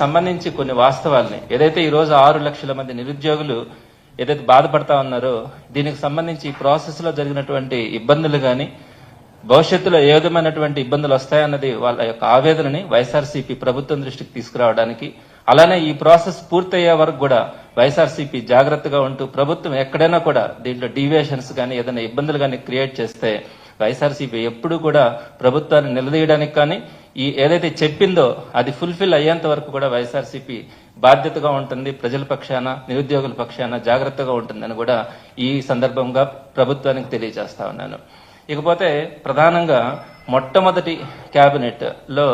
సంబంధించి కొన్ని వాస్తవాల్ని. ఏదైతే ఈ రోజు ఆరు లక్షల మంది నిరుద్యోగులు ఏదైతే బాధపడతా ఉన్నారో దీనికి సంబంధించి ఈ ప్రాసెస్లో జరిగినటువంటి ఇబ్బందులు కానీ భవిష్యత్తులో ఏ విధమైనటువంటి ఇబ్బందులు వస్తాయన్నది వాళ్ళ యొక్క ఆవేదనని వైఎస్ఆర్సీపీ ప్రభుత్వం దృష్టికి తీసుకురావడానికి అలానే ఈ ప్రాసెస్ పూర్తయ్యే వరకు కూడా వైఎస్ఆర్సీపీ జాగ్రత్తగా ఉంటూ ప్రభుత్వం ఎక్కడైనా కూడా దీంట్లో డీవియేషన్స్ కానీ ఏదైనా ఇబ్బందులు కానీ క్రియేట్ చేస్తే వైఎస్ఆర్సీపీ ఎప్పుడు కూడా ప్రభుత్వాన్ని నిలదీయడానికి కానీ ఈ ఏదైతే చెప్పిందో అది ఫుల్ఫిల్ అయ్యేంత వరకు కూడా వైఎస్ఆర్సీపీ బాధ్యతగా ఉంటుంది ప్రజల పక్షాన నిరుద్యోగుల పక్షాన జాగ్రత్తగా ఉంటుందని కూడా ఈ సందర్భంగా ప్రభుత్వానికి తెలియజేస్తా ఉన్నాను. ఇకపోతే ప్రధానంగా మొట్టమొదటి క్యాబినెట్లో లో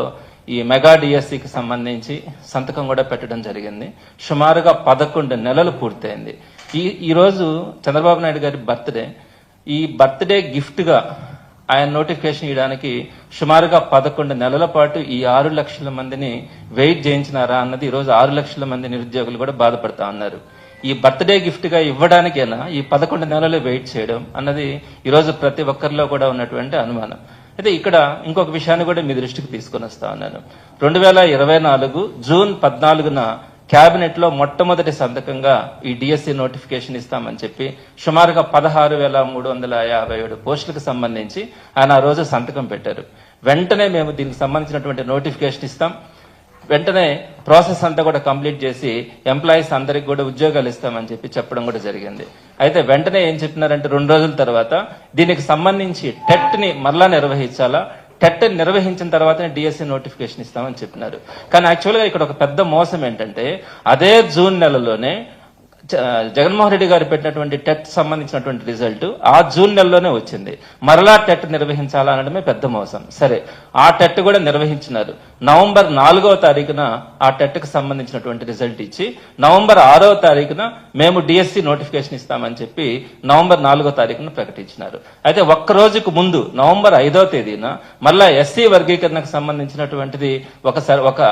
ఈ మెగా డిఎస్సికి సంబంధించి సంతకం కూడా పెట్టడం జరిగింది. సుమారుగా పదకొండు నెలలు పూర్తయింది. ఈ ఈరోజు చంద్రబాబు నాయుడు గారి బర్త్డే. ఈ బర్త్డే గిఫ్ట్గా ఆయన నోటిఫికేషన్ ఇవ్వడానికి సుమారుగా పదకొండు నెలల పాటు ఈ ఆరు లక్షల మందిని వెయిట్ చేయించినారా అన్నది ఈరోజు ఆరు లక్షల మంది నిరుద్యోగులు కూడా బాధపడతా ఉన్నారు. ఈ బర్త్డే గిఫ్ట్గా ఇవ్వడానికైనా ఈ పదకొండు నెలలు వెయిట్ చేయడం అన్నది ఈరోజు ప్రతి ఒక్కరిలో కూడా ఉన్నటువంటి అనుమానం. అయితే ఇక్కడ ఇంకొక విషయాన్ని కూడా మీ దృష్టికి తీసుకొని వస్తా ఉన్నాను. రెండు వేల ఇరవై నాలుగు జూన్ పద్నాలుగున క్యాబినెట్లో లో మొట్టమొదటి సంతకంగా ఈ డిఎస్సి నోటిఫికేషన్ ఇస్తామని చెప్పి సుమారుగా పదహారు వేల మూడు వందల యాభై ఏడు పోస్టులకు సంబంధించి ఆయన ఆ రోజు సంతకం పెట్టారు. వెంటనే మేము దీనికి సంబంధించినటువంటి నోటిఫికేషన్ ఇస్తాం. వెంటనే ప్రాసెస్ అంతా కూడా కంప్లీట్ చేసి ఎంప్లాయీస్ అందరికి కూడా ఉద్యోగాలు ఇస్తామని చెప్పి చెప్పడం కూడా జరిగింది. అయితే వెంటనే ఏం చెప్పినారంటే రెండు రోజుల తర్వాత దీనికి సంబంధించి టెట్ని మరలా నిర్వహించాలా? టెట్ నిర్వహించిన తర్వాతనే డిఎస్సి నోటిఫికేషన్ ఇస్తామని చెప్పినారు. కానీ యాక్చువల్గా ఇక్కడ ఒక పెద్ద మోసం ఏంటంటే అదే జూన్ నెలలోనే జగన్మోహన్ రెడ్డి గారు పెట్టినటువంటి టెట్ సంబంధించినటువంటి రిజల్ట్ ఆ జూన్ నెలలోనే వచ్చింది. మరలా టెట్ నిర్వహించాలనడమే పెద్ద మోసం. సరే ఆ టెట్ కూడా నిర్వహించినారు. నవంబర్ నాలుగవ తారీఖున ఆ టెట్కు సంబంధించినటువంటి రిజల్ట్ ఇచ్చి నవంబర్ ఆరవ తారీఖున మేము డిఎస్సి నోటిఫికేషన్ ఇస్తామని చెప్పి నవంబర్ నాలుగో తారీఖున ప్రకటించినారు. అయితే ఒక్క రోజుకు ముందు నవంబర్ ఐదవ తేదీన మళ్ళా ఎస్సీ వర్గీకరణకు సంబంధించినటువంటిది ఒక ఒక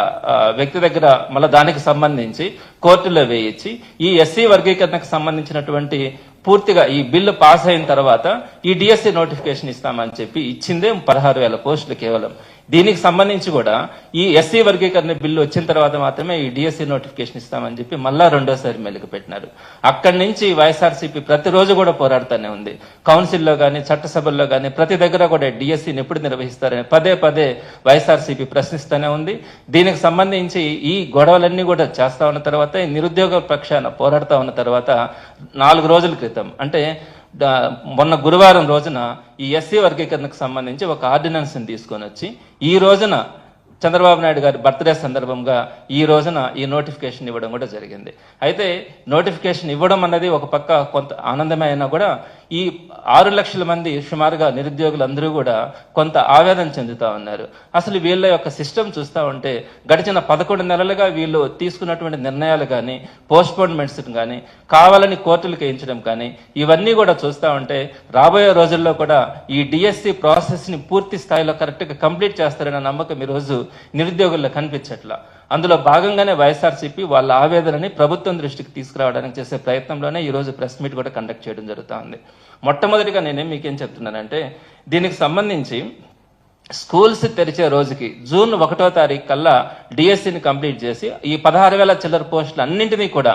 వ్యక్తి దగ్గర మళ్ళా దానికి సంబంధించి కోర్టులో వేయించి ఈ ఎస్సీ వర్గీకరణకు సంబంధించినటువంటి పూర్తిగా ఈ బిల్లు పాస్ అయిన తర్వాత ఈ డిఎస్సి నోటిఫికేషన్ ఇస్తామని చెప్పి ఇచ్చిందే పదహారు వేల పోస్టులు కేవలం. దీనికి సంబంధించి కూడా ఈ ఎస్సీ వర్గీకరణ బిల్లు వచ్చిన తర్వాత మాత్రమే ఈ డిఎస్సి నోటిఫికేషన్ ఇస్తామని చెప్పి మళ్ళా రెండోసారి మెలుగు పెట్టినారు. అక్కడి నుంచి వైఎస్ఆర్సీపీ ప్రతిరోజు కూడా పోరాడుతూనే ఉంది. కౌన్సిల్లో కానీ చట్టసభల్లో కానీ ప్రతి దగ్గర కూడా డిఎస్సిని ఎప్పుడు నిర్వహిస్తారని పదే పదే వైఎస్ఆర్సీపీ ప్రశ్నిస్తూనే ఉంది. దీనికి సంబంధించి ఈ గొడవలన్నీ కూడా చేస్తా ఉన్న తర్వాత ఈ నిరుద్యోగ పక్షాన పోరాడుతూ ఉన్న తర్వాత నాలుగు రోజుల క్రితం అంటే మొన్న గురువారం రోజున ఈ ఎస్సీ వర్గీకరణకు సంబంధించి ఒక ఆర్డినెన్స్ తీసుకొని వచ్చి ఈ రోజున చంద్రబాబు నాయుడు గారి బర్త్డే సందర్భంగా ఈ రోజున ఈ నోటిఫికేషన్ ఇవ్వడం కూడా జరిగింది. అయితే నోటిఫికేషన్ ఇవ్వడం అన్నది ఒక పక్క కొంత ఆనందమే అయినా కూడా ఈ ఆరు లక్షల మంది సుమారుగా నిరుద్యోగులు అందరూ కూడా కొంత ఆవేదన చెందుతా ఉన్నారు. అసలు వీళ్ళ యొక్క సిస్టమ్ చూస్తా ఉంటే గడిచిన పదకొండు నెలలుగా వీళ్ళు తీసుకున్నటువంటి నిర్ణయాలు కానీ పోస్ట్పోన్మెంట్స్ కానీ కావాలని కోర్టులకు కేయించడం కానీ ఇవన్నీ కూడా చూస్తా ఉంటే రాబోయే రోజుల్లో కూడా ఈ డిఎస్సి ప్రాసెస్ని పూర్తి స్థాయిలో కరెక్ట్గా కంప్లీట్ చేస్తారన్న నమ్మకం ఈ రోజు నిరుద్యోగుల్లో కనిపించట్లా. అందులో భాగంగానే వైఎస్ఆర్సీపీ వాళ్ళ ఆవేదనని ప్రభుత్వం దృష్టికి తీసుకురావడానికి చేసే ప్రయత్నంలోనే ఈరోజు ప్రెస్ మీట్ కూడా కండక్ట్ చేయడం జరుగుతుంది. మొట్టమొదటిగా నేనేం మీకేం చెప్తున్నానంటే దీనికి సంబంధించి స్కూల్స్ తెరిచే రోజుకి జూన్ ఒకటో తారీఖు కల్లా డిఎస్సిని కంప్లీట్ చేసి ఈ పదహారు వేల చిల్లర పోస్టులు అన్నింటినీ కూడా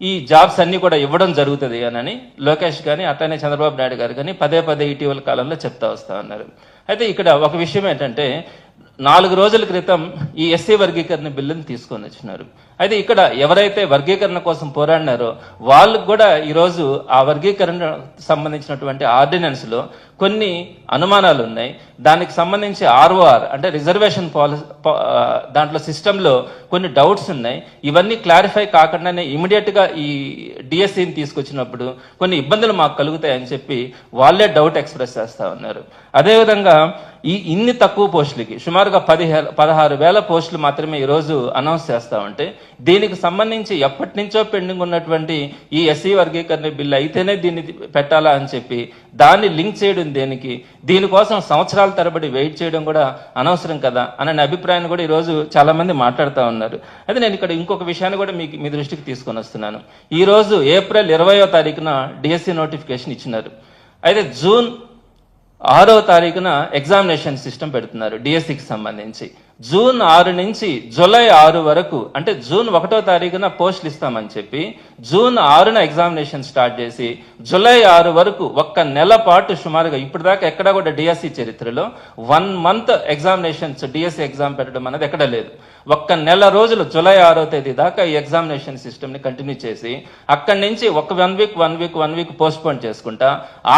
ఈ జాబ్స్ అన్ని కూడా ఇవ్వడం జరుగుతుంది అని లోకేష్ కానీ అట్లనే చంద్రబాబు నాయుడు గారు కానీ పదే పదే ఇటీవల కాలంలో చెప్తా వస్తా ఉన్నారు. అయితే ఇక్కడ ఒక విషయం ఏంటంటే నాలుగు రోజుల క్రితం ఈ ఎస్సీ వర్గీకరణ బిల్లుని తీసుకొని వచ్చినారు. అయితే ఇక్కడ ఎవరైతే వర్గీకరణ కోసం పోరాడినారో వాళ్ళకు కూడా ఈరోజు ఆ వర్గీకరణ సంబంధించినటువంటి ఆర్డినెన్స్లో కొన్ని అనుమానాలు ఉన్నాయి. దానికి సంబంధించి ఆర్ఓఆర్ అంటే రిజర్వేషన్ పాలసీ దాంట్లో సిస్టంలో కొన్ని డౌట్స్ ఉన్నాయి. ఇవన్నీ క్లారిఫై కాకుండానే ఇమీడియట్గా ఈ డిఎస్సిని తీసుకొచ్చినప్పుడు కొన్ని ఇబ్బందులు మాకు కలుగుతాయని చెప్పి వాళ్ళే డౌట్ ఎక్స్ప్రెస్ చేస్తా ఉన్నారు. అదేవిధంగా ఈ ఇన్ని తక్కువ పోస్టులకి సుమారుగా పదిహేను పదహారు వేల పోస్టులు మాత్రమే ఈ రోజు అనౌన్స్ చేస్తా ఉంటే దీనికి సంబంధించి ఎప్పటి నుంచో పెండింగ్ ఉన్నటువంటి ఈ ఎస్సీ వర్గీకరణ బిల్లు అయితేనే దీన్ని పెట్టాలా అని చెప్పి దాన్ని లింక్ చేయడం దేనికి దీనికోసం సంవత్సరాల తరబడి వెయిట్ చేయడం కూడా అనవసరం కదా అనే అభిప్రాయాన్ని కూడా ఈరోజు చాలామంది మాట్లాడుతూ ఉన్నారు. అయితే నేను ఇక్కడ ఇంకొక విషయాన్ని కూడా మీకు మీ దృష్టికి తీసుకొని వస్తున్నాను. ఈ రోజు ఏప్రిల్ ఇరవయో తారీఖున డిఎస్సి నోటిఫికేషన్ ఇచ్చినారు. అయితే జూన్ ఆరో తారీఖున ఎగ్జామినేషన్ సిస్టమ్ పెడుతున్నారు డిఎస్సికి సంబంధించి. జూన్ ఆరు నుంచి జూలై ఆరు వరకు అంటే జూన్ ఒకటో తారీఖున పోస్టులు ఇస్తామని చెప్పి జూన్ ఆరున ఎగ్జామినేషన్ స్టార్ట్ చేసి జూలై ఆరు వరకు ఒక్క నెల పాటు సుమారుగా ఇప్పుడు దాకా ఎక్కడ కూడా డిఎస్సి చరిత్రలో one month examinations DSC exam పెట్టడం అనేది ఎక్కడ లేదు. ఒక్క నెల రోజులు జూలై ఆరో తేదీ దాకా ఈ ఎగ్జామినేషన్ సిస్టమ్ని కంటిన్యూ చేసి అక్కడి నుంచి ఒక one week one week one week postpone చేసుకుంటా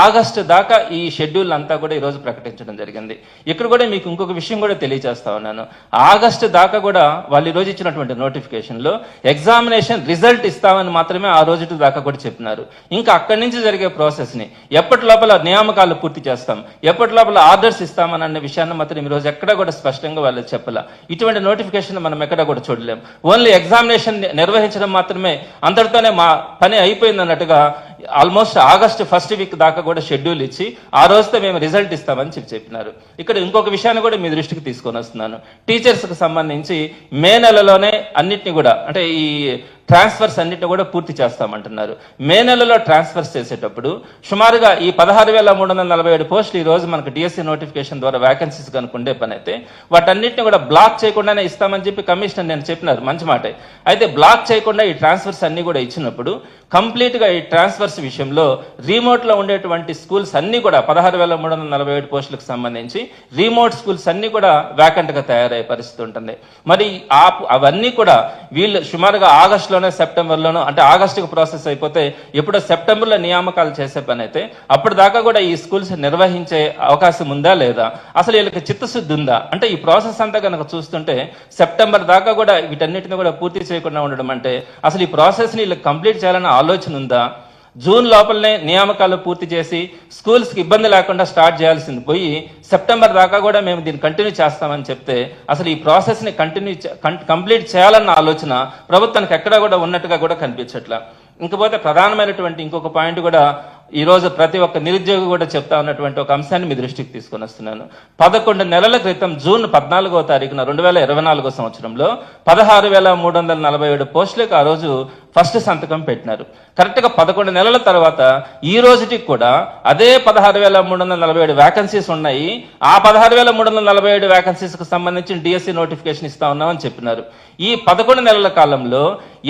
ఆగస్టు దాకా ఈ షెడ్యూల్ అంతా కూడా ఈ రోజు ప్రకటించడం జరిగింది. ఇక్కడ కూడా మీకు ఇంకొక విషయం కూడా తెలియజేస్తా ఉన్నాను. ఆగస్టు దాకా కూడా వాళ్ళు ఈ రోజు ఇచ్చినటువంటి నోటిఫికేషన్లో ఎగ్జామినేషన్ రిజల్ట్ ఇస్తామని మాత్రమే ఆ రోజు దాకా కూడా చెప్పినారు. ఇంకా అక్కడి నుంచి జరిగే ప్రాసెస్ని ఎప్పటి లోపల నియామకాలు పూర్తి చేస్తాం ఎప్పటి లోపల ఆర్డర్స్ ఇస్తామని అన్న విషయాన్ని మాత్రం ఈ రోజు ఎక్కడ కూడా స్పష్టంగా వాళ్ళు చెప్పాల. ఇటువంటి నోటిఫికేషన్ మనం ఎక్కడ కూడా చూడలేం. ఓన్లీ ఎగ్జామినేషన్ నిర్వహించడం మాత్రమే అంతటితోనే మా పని అయిపోయింది అన్నట్టుగా ఆల్మోస్ట్ ఆగస్ట్ ఫస్ట్ వీక్ దాకా కూడా షెడ్యూల్ ఇచ్చి ఆ రోజుతో మేము రిజల్ట్ ఇస్తామని చెప్పి చెప్పినారు. ఇక్కడ ఇంకొక విషయాన్ని కూడా మీ దృష్టికి తీసుకొని వస్తున్నాను. టీచర్స్కి సంబంధించి మే నెలలోనే అన్నిటిని కూడా అంటే ఈ ట్రాన్స్ఫర్స్ అన్నిటిని కూడా పూర్తి చేస్తామంటున్నారు. మే నెలలో ట్రాన్స్ఫర్స్ చేసేటప్పుడు సుమారుగా ఈ పదహారు వేల మూడు వందల నలభై ఏడు పోస్టులు ఈ రోజు మనకు డిఎస్సీ నోటిఫికేషన్ ద్వారా వ్యాకెన్సీస్ కనుక ఉండే పని అయితే వాటన్నిటిని కూడా బ్లాక్ చేయకుండానే ఇస్తామని చెప్పి కమిషనర్ నేను చెప్పినారు. మంచి మాట. అయితే బ్లాక్ చేయకుండా ఈ ట్రాన్స్ఫర్స్ అన్ని కూడా ఇచ్చినప్పుడు కంప్లీట్గా ఈ ట్రాన్స్ఫర్స్ విషయంలో రిమోట్లో ఉండేటువంటి స్కూల్స్ అన్ని కూడా పదహారు వేల మూడు వందల నలభై ఏడు పోస్టులకు సంబంధించి రిమోట్ స్కూల్స్ అన్ని కూడా వ్యాకెంట్గా తయారయ్యే పరిస్థితి ఉంటుంది. మరి ఆ అవన్నీ కూడా వీళ్ళు సుమారుగా ఆగస్టులో లోనే సెప్టెంబర్లోనో అంటే ఆగస్టుకు ప్రాసెస్ అయిపోతే ఎప్పుడో సెప్టెంబర్లో నియామకాలు చేసే పని అయితే అప్పుడు దాకా కూడా ఈ స్కూల్స్ నిర్వహించే అవకాశం ఉందా లేదా? అసలు వీళ్ళకి చిత్తశుద్ధి ఉందా? అంటే ఈ ప్రాసెస్ అంతా కనుక చూస్తుంటే సెప్టెంబర్ దాకా కూడా వీటన్నిటిని కూడా పూర్తి చేయకుండా ఉండడం అంటే అసలు ఈ ప్రాసెస్ని వీళ్ళకి కంప్లీట్ చేయాలన్న ఆలోచన ఉందా? జూన్ లోపలనే నియామకాలు పూర్తి చేసి స్కూల్స్కి ఇబ్బంది లేకుండా స్టార్ట్ చేయాల్సింది పోయి సెప్టెంబర్ దాకా కూడా మేము దీన్ని కంటిన్యూ చేస్తామని చెప్తే అసలు ఈ ప్రాసెస్ని కంటిన్యూ కంప్లీట్ చేయాలన్న ఆలోచన ప్రభుత్వానికి ఎక్కడా కూడా ఉన్నట్టుగా కూడా కనిపించట్లా. ఇంకపోతే ప్రధానమైనటువంటి ఇంకొక పాయింట్ కూడా ఈ రోజు ప్రతి ఒక్క నిరుద్యోగి కూడా చెప్తా ఉన్నటువంటి ఒక అంశాన్ని మీ దృష్టికి తీసుకొని వస్తున్నాను. పదకొండు నెలల క్రితం జూన్ పద్నాలుగో తారీఖున రెండు వేల ఇరవై నాలుగో సంవత్సరంలో పదహారు వేల మూడు వందల నలభై ఏడు పోస్టులకు ఆ రోజు ఫస్ట్ సంతకం పెట్టినారు. కరెక్ట్గా పదకొండు నెలల తర్వాత ఈ రోజుకి కూడా అదే పదహారు వేల మూడు వందల నలభై ఏడు వ్యాకన్సీస్ ఉన్నాయి. ఆ పదహారు వేల మూడు వందల నలభై ఏడు వ్యాకన్సీస్కి సంబంధించిన సంబంధించి డిఎస్సి నోటిఫికేషన్ ఇస్తా ఉన్నామని చెప్పినారు. ఈ పదకొండు నెలల కాలంలో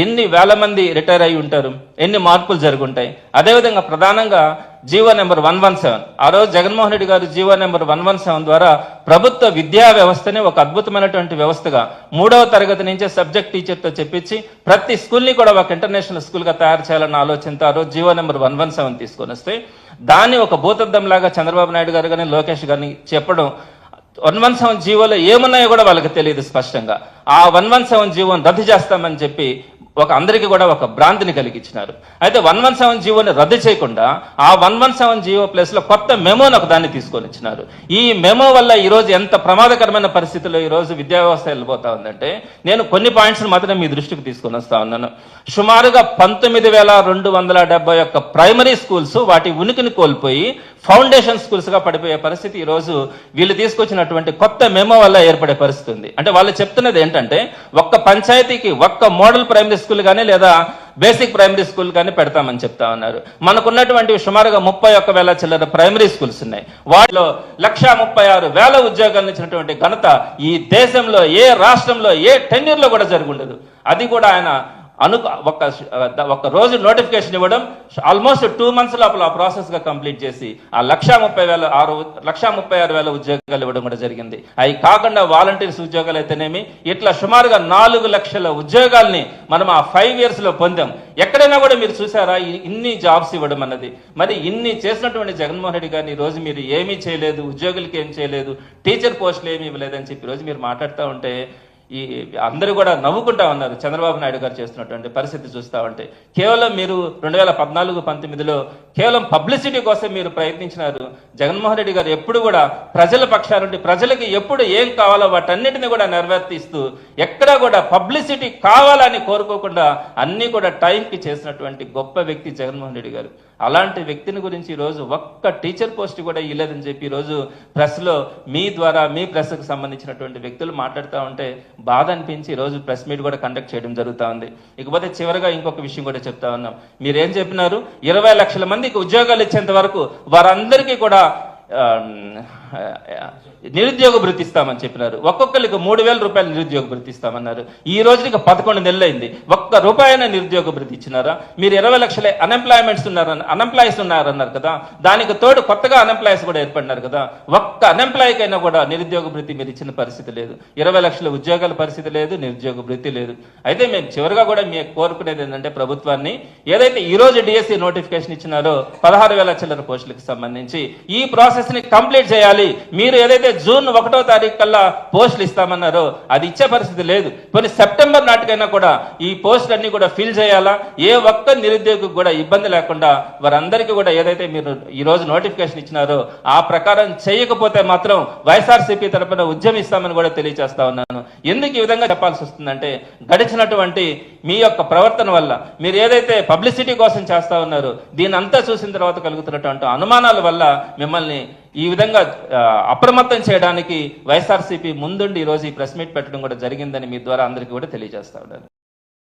ఎన్ని వేల మంది రిటైర్ అయి ఉంటారు? ఎన్ని మార్పులు జరుగుంటాయి? అదేవిధంగా ప్రధానంగా GO number one one seven. ఆ రోజు Jaganmohan Reddy garu GO number one one seven ద్వారా ప్రభుత్వ విద్యా వ్యవస్థని ఒక అద్భుతమైనటువంటి వ్యవస్థగా మూడవ తరగతి నుంచే సబ్జెక్ట్ టీచర్తో చెప్పించి ప్రతి స్కూల్ని కూడా ఒక ఇంటర్నేషనల్ స్కూల్గా తయారు చేయాలన్న ఆలోచనతో ఆ రోజు GO number one one seven తీసుకొని వస్తే దాన్ని ఒక భూతద్దం లాగా చంద్రబాబు నాయుడు గారు కానీ లోకేష్ గారిని చెప్పడం వన్ వన్ సెవెన్ జీవోలో ఏమున్నాయో కూడా వాళ్ళకి తెలియదు స్పష్టంగా. ఆ వన్ వన్ సెవెన్ జీవోని రద్దు చేస్తామని చెప్పి ఒక అందరికీ కూడా ఒక భ్రాంతిని కలిగించినారు. అయితే వన్ వన్ సెవెన్ జీవోని రద్దు చేయకుండా ఆ వన్ వన్ సెవెన్ జీవో ప్లేస్లో కొత్త మెమోని ఒక దాన్ని తీసుకొని ఇచ్చినారు. ఈ మెమో వల్ల ఈరోజు ఎంత ప్రమాదకరమైన పరిస్థితుల్లో ఈరోజు విద్యా వ్యవస్థ వెళ్ళిపోతా ఉందంటే నేను కొన్ని పాయింట్స్ మాత్రం మీ దృష్టికి తీసుకొని వస్తా ఉన్నాను. సుమారుగా పంతొమ్మిది వేల రెండు వందల డెబ్బై ఒక్క ప్రైమరీ స్కూల్స్ వాటి ఉనికిని కోల్పోయి ఫౌండేషన్ స్కూల్స్గా పడిపోయే పరిస్థితి ఈరోజు రోజు వీళ్ళు తీసుకొచ్చినటువంటి కొత్త మెమో వల్ల ఏర్పడే పరిస్థితి ఉంది. అంటే వాళ్ళు చెప్తున్నది ఏంటంటే ఒక్క పంచాయతీకి ఒక్క మోడల్ ప్రైమరీ స్కూల్ కానీ లేదా బేసిక్ ప్రైమరీ స్కూల్ కానీ పెడతామని చెప్తా ఉన్నారు. మనకున్నటువంటి సుమారుగా ముప్పై ఒక్క వేల చిల్లర ప్రైమరీ స్కూల్స్ ఉన్నాయి. వాటిలో లక్షా ముప్పై ఆరు వేల ఉద్యోగాలు ఇచ్చినటువంటి ఘనత ఈ దేశంలో ఏ రాష్ట్రంలో ఏ టెన్యూర్లో కూడా జరుగుండదు అది కూడా ఆయన అను ఒక ఒక రోజు నోటిఫికేషన్ ఇవ్వడం ఆల్మోస్ట్ టూ మంత్స్ లోపల ఆ ప్రాసెస్గా కంప్లీట్ చేసి ఆ లక్షా ముప్పై వేల ఆరు లక్షా ముప్పై ఆరు వేల ఉద్యోగాలు ఇవ్వడం కూడా జరిగింది. అవి కాకుండా వాలంటీర్స్ ఉద్యోగాలు అయితేనేమి ఇట్లా సుమారుగా నాలుగు లక్షల ఉద్యోగాల్ని మనం ఆ ఫైవ్ ఇయర్స్లో పొందాం. ఎక్కడైనా కూడా మీరు చూసారా ఇన్ని జాబ్స్ ఇవ్వడం అన్నది? మరి ఇన్ని చేసినటువంటి జగన్మోహన్ రెడ్డి గారిని ఈరోజు రోజు మీరు ఏమీ చేయలేదు ఉద్యోగులకి ఏం చేయలేదు టీచర్ పోస్టులు ఏమీ ఇవ్వలేదని చెప్పి ఈరోజు రోజు మీరు మాట్లాడుతూ ఉంటే ఈ అందరూ కూడా నవ్వుకుంటా ఉన్నారు. చంద్రబాబు నాయుడు గారు చేస్తున్నటువంటి పరిస్థితి చూస్తా ఉంటే. కేవలం మీరు రెండు వేల పద్నాలుగు పంతొమ్మిదిలో కేవలం పబ్లిసిటీ కోసం మీరు ప్రయత్నించినారు. జగన్మోహన్ రెడ్డి గారు ఎప్పుడు కూడా ప్రజల పక్షా నుండి ప్రజలకి ఎప్పుడు ఏం కావాలో వాటన్నిటిని కూడా నెరవేర్తిస్తూ ఎక్కడా కూడా పబ్లిసిటీ కావాలని కోరుకోకుండా అన్నీ కూడా టైంకి చేసినటువంటి గొప్ప వ్యక్తి జగన్మోహన్ రెడ్డి గారు. అలాంటి వ్యక్తిని గురించి ఈరోజు రోజు ఒక్క టీచర్ పోస్ట్ కూడా ఇవ్వలేదని చెప్పి ఈరోజు రోజు లో మీ ద్వారా మీ ప్రెస్కు సంబంధించినటువంటి వ్యక్తులు మాట్లాడుతూ ఉంటే బాధ అనిపించి ఈరోజు రోజు ప్రెస్ మీట్ కూడా కండక్ట్ చేయడం జరుగుతూ ఉంది. ఇకపోతే చివరిగా ఇంకొక విషయం కూడా చెప్తా ఉన్నాం. మీరేం చెప్పినారు? ఇరవై లక్షల మందికి ఉద్యోగాలు ఇచ్చేంత వరకు వారందరికీ కూడా నిరుద్యోగ భృతిస్తామని చెప్పినారు. ఒక్కొక్కరికి మూడు వేల రూపాయలు నిరుద్యోగ భృతి ఇస్తామన్నారు. ఈ రోజుకి పదకొండు నెలలైంది. ఒక్క రూపాయన నిరుద్యోగ భృతి ఇచ్చినారా? మీరు ఇరవై లక్షల అన్ఎంప్లాయ్మెంట్స్ ఉన్నారని అన్ఎంప్లాయీస్ ఉన్నారన్నారు కదా? దానికి తోడు కొత్తగా అన్ఎంప్లాయీస్ కూడా ఏర్పడినారు కదా? ఒక్క అన్ఎంప్లాయీకైనా కూడా నిరుద్యోగ భృతి మీరు ఇచ్చిన పరిస్థితి లేదు. ఇరవై లక్షల ఉద్యోగాల పరిస్థితి లేదు నిరుద్యోగ భృతి లేదు. అయితే మేము చివరిగా కూడా మీకు కోరుకునేది ఏంటంటే ప్రభుత్వాన్ని ఏదైతే ఈ రోజు డిఎస్సి నోటిఫికేషన్ ఇచ్చినారో పదహారు వేల చిల్లర పోస్టులకు సంబంధించి ఈ ప్రాసెస్ని కంప్లీట్ చేయాలి. మీరు ఏదైతే జూన్ ఒకటో తారీఖు కల్లా పోస్టులు ఇస్తామన్నారో అది ఇచ్చే పరిస్థితి లేదు. కొన్ని సెప్టెంబర్ నాటికైనా కూడా ఈ పోస్టులు అన్ని కూడా ఫిల్ చేయాలా? ఏ ఒక్క నిరుద్యోగికి కూడా ఇబ్బంది లేకుండా వారందరికీ కూడా ఏదైతే మీరు ఈ రోజు నోటిఫికేషన్ ఇచ్చినారో ఆ ప్రకారం చేయకపోతే మాత్రం వైఎస్ఆర్సీపీ తరపున ఉద్యమిస్తామని కూడా తెలియజేస్తా ఉన్నాను. ఎందుకు ఈ విధంగా చెప్పాల్సి వస్తుందంటే గడిచినటువంటి మీ యొక్క ప్రవర్తన వల్ల మీరు ఏదైతే పబ్లిసిటీ కోసం చేస్తా ఉన్నారో దీని అంతా చూసిన తర్వాత కలుగుతున్నటువంటి అనుమానాల వల్ల మిమ్మల్ని ఈ విధంగా అప్రమత్తం చేయడానికి వైఎస్ఆర్సీపీ ముందుండి ఈరోజు రోజు ఈ ప్రెస్ మీట్ పెట్టడం కూడా జరిగిందని మీ ద్వారా అందరికీ కూడా తెలియజేస్తా ఉన్నాను.